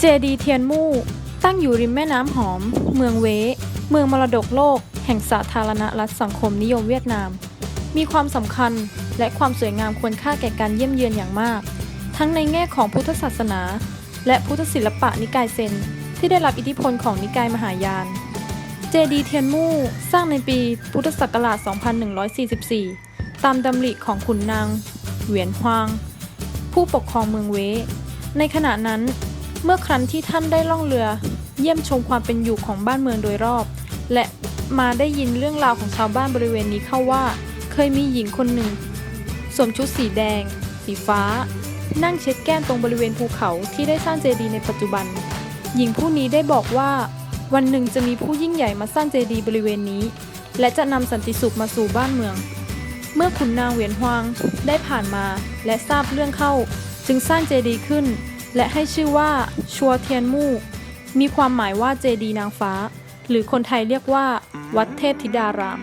เจดีเทียนมู่ ตั้งอยู่ริมแม่น้ำหอม เมืองเว เมืองมรดกโลก แห่งสาธารณรัฐสังคมนิยมเวียดนาม มีความสำคัญและความสวยงามควรค่าแก่การเยี่ยมเยือนอย่างมาก ทั้งในแง่ของพุทธศาสนา และพุทธศิลปะนิกายเซน ที่ได้รับอิทธิพลของนิกายมหายาน เจดีเทียนมู่สร้างในปีพุทธศักราช 2144 ตามดำริของขุนนาง เหวียนฮวาง ผู้ปกครองเมืองเว ในขณะนั้น เมื่อครั้นที่ท่านได้ล่องเรือ เยี่ยมชมความเป็นอยู่ของบ้านเมืองโดยรอบ และมาได้ยินเรื่องราวของชาวบ้านบริเวณนี้เข้าว่า เคยมีหญิงคนหนึ่งสวมชุดสีแดง สีฟ้า นั่งเช็ดแก้มตรงบริเวณภูเขาที่ได้สร้างเจดีย์ในปัจจุบัน หญิงผู้นี้ได้บอกว่า วันหนึ่งจะมีผู้ยิ่งใหญ่มาสร้างเจดีย์บริเวณนี้ และจะนำสันติสุขมาสู่บ้านเมือง เมื่อขุนนางเหวียนฮวางได้ผ่านมาและทราบเรื่องเข้า จึงสร้างเจดีย์ขึ้น และให้ชื่อว่าชัวเทียนมู่มีความหมายว่าเจดีนางฟ้า หรือคนไทยเรียกว่า วัดเทพธิดาราม